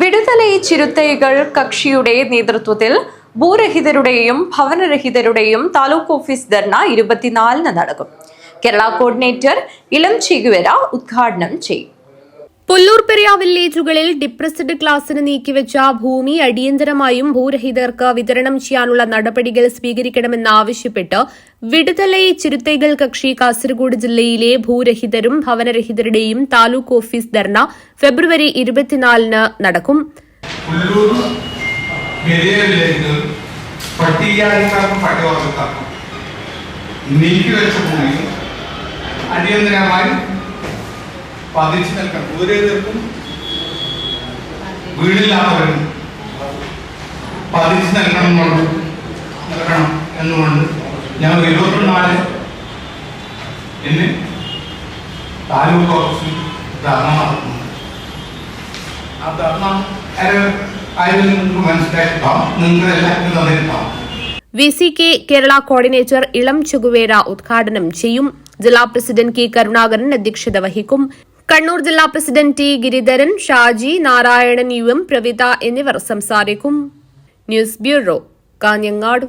വിടുതലൈ ചിരുത്തൈകൾ കക്ഷിയുടെ നേതൃത്വത്തിൽ ഭൂരഹിതരുടെയും ഭവനരഹിതരുടെയും താലൂക്ക് ഓഫീസ് ധർണ ഇരുപത്തിനാലിന് നടക്കും. കേരള കോർഡിനേറ്റർ ഇളം ചിഗുവര ഉദ്ഘാടനം ചെയ്യും. പുല്ലൂർ പെരിയ വില്ലേജുകളിൽ ഡിപ്രസ്ഡ് ക്ലാസിന് നീക്കിവെച്ച ഭൂമി അടിയന്തരമായും ഭൂരഹിതർക്ക് വിതരണം ചെയ്യാനുള്ള നടപടികൾ സ്വീകരിക്കണമെന്നാവശ്യപ്പെട്ട് വിടുതലൈ ചിരുത്തൈകൾ കക്ഷി കാസർഗോഡ് ജില്ലയിലെ ഭൂരഹിതരും ഭവനരഹിതരുടെയും താലൂക്ക് ഓഫീസ് ധർണ ഫെബ്രുവരി ഇരുപത്തിനാലിന് നടക്കും. അടിയന്തരമായി പതിച്ചു നിൽക്കണം. ദൂരേതർക്കും വീടില്ലാത്തവരും പതിച്ചു നിൽക്കണം എന്നുള്ളത് നിൽക്കണം എന്നുകൊണ്ട് ഞങ്ങൾ ഇരുപത്തിനാല് ഇന്ന് താലൂക്ക് ഓഫീസിൽ ധർണ നടത്തുന്നു. ആ ധർണ ആരും നിങ്ങൾക്ക് മനസ്സിലാക്കിക്കാം നിങ്ങൾ എല്ലാവർക്കും V C K Kerala coordinator ഇളം ചുകുവേര ഉദ്ഘാടനം ചെയ്യും. ജില്ലാ പ്രസിഡന്റ് കെ കരുണാകരൻ അധ്യക്ഷത വഹിക്കും. കണ്ണൂർ ജില്ലാ president T Giridharan Shaji Narayanan U M Pravitha എന്നിവർ സംസാരിക്കും. News bureau Kanhangad.